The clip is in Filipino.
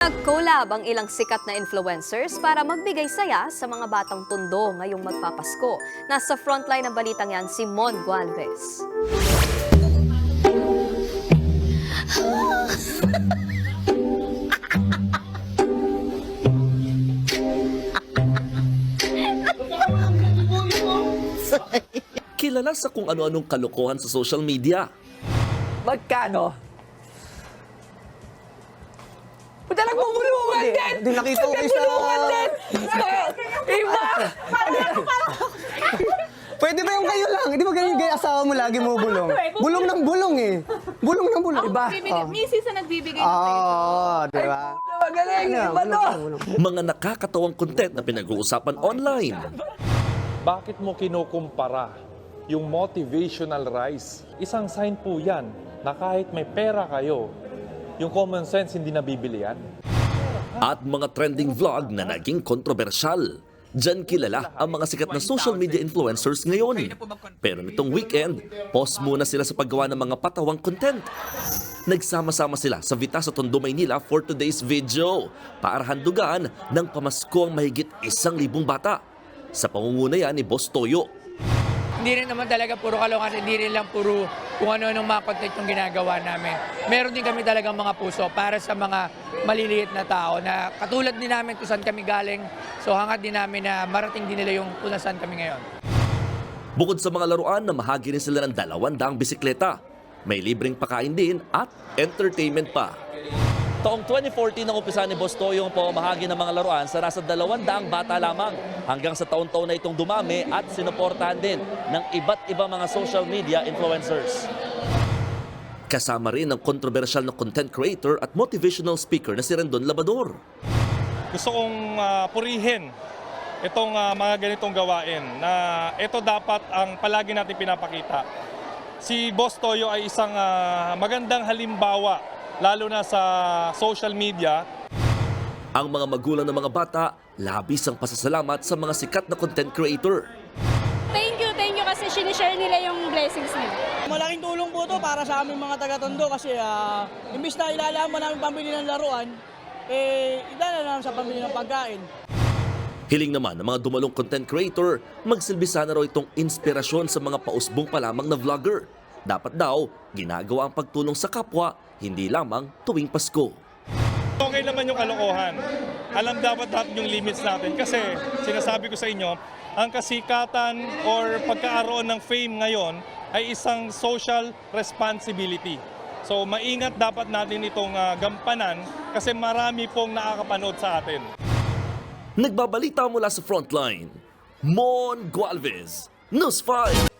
Nag-collab ang ilang sikat na influencers para magbigay saya sa mga batang tundo ngayong magpapasko. Nasa frontline ng balitang yan si Mon Gualvez. Kilala sa kung ano-anong kalokohan sa social media. Magkano? Punta lang bubulungan din! Hindi nakita ko isa. Bubulungan din! Iba! Pwede ba yung kayo lang? Di ba ganyan yung asawa mo lagi mo bulong? Bulong ng bulong eh. Bulong ng bulong. Iba. Bibigay, misis na nagbibigay ng Oo, di ba? Magaling! Iba to! Mga nakakatawang content na pinag-uusapan online. Bakit mo kinukumpara yung motivational rise? Isang sign po yan na kahit may pera kayo, yung common sense hindi nabibili yan. At mga trending vlog na naging kontrobersyal. Diyan kilala ang mga sikat na social media influencers ngayon. Pero nitong weekend, pause muna sila sa paggawa ng mga patawang content. Nagsama-sama sila sa Vita sa Tondo, Maynila for today's video para handugan ng pamasko ang mahigit isang libong bata. Sa pangunguna ni Boss Toyo. Hindi rin naman talaga puro kalungan, hindi rin lang puro kung ano-anong mga content yung ginagawa namin. Meron din kami talagang mga puso para sa mga maliliit na tao na katulad din namin kung saan kami galing. So hangad din namin na marating din nila yung kung saan kami ngayon. Bukod sa mga laruan na mahagi rin sila ng dalawang daang bisikleta. May libreng pakain din at entertainment pa. Taong 2014 nang umpisa ni Boss Toyo ang pamamahagi ng mga laruan sa nasa dalawang daang bata lamang hanggang sa taon-taon na itong dumami at sinuportahan din ng iba't ibang mga social media influencers. Kasama rin ang kontrobersyal na content creator at motivational speaker na si Rendon Labador. Gusto kong ah, purihin itong ah, mga ganitong gawain na ito dapat ang palagi natin pinapakita. Si Boss Toyo ay isang ah, magandang halimbawa lalo na sa social media Ang mga magulang ng mga bata, labis ang pasasalamat sa mga sikat na content creator. Thank you, thank you kasi sinishare nila yung blessings nila. Malaking tulong po to para sa aming mga taga-tondo kasi ah, imbis na ilalaman namin pambili ng laruan, eh, idala namin sa pambili ng pagkain. Hiling naman ng mga dumalong content creator, magsilbi sana raw itong inspirasyon sa mga pausbong pa lamang na vlogger. Dapat daw, ginagawa ang pagtulong sa kapwa, hindi lamang tuwing Pasko. Okay naman yung kalokohan. Alam dapat natin yung limits natin kasi sinasabi ko sa inyo, ang kasikatan or pagkaaroon ng fame ngayon ay isang social responsibility. So maingat dapat natin itong ah, gampanan kasi marami pong nakakapanood sa atin. Nagbabalita mula sa frontline, Mon Gualvez, News 5.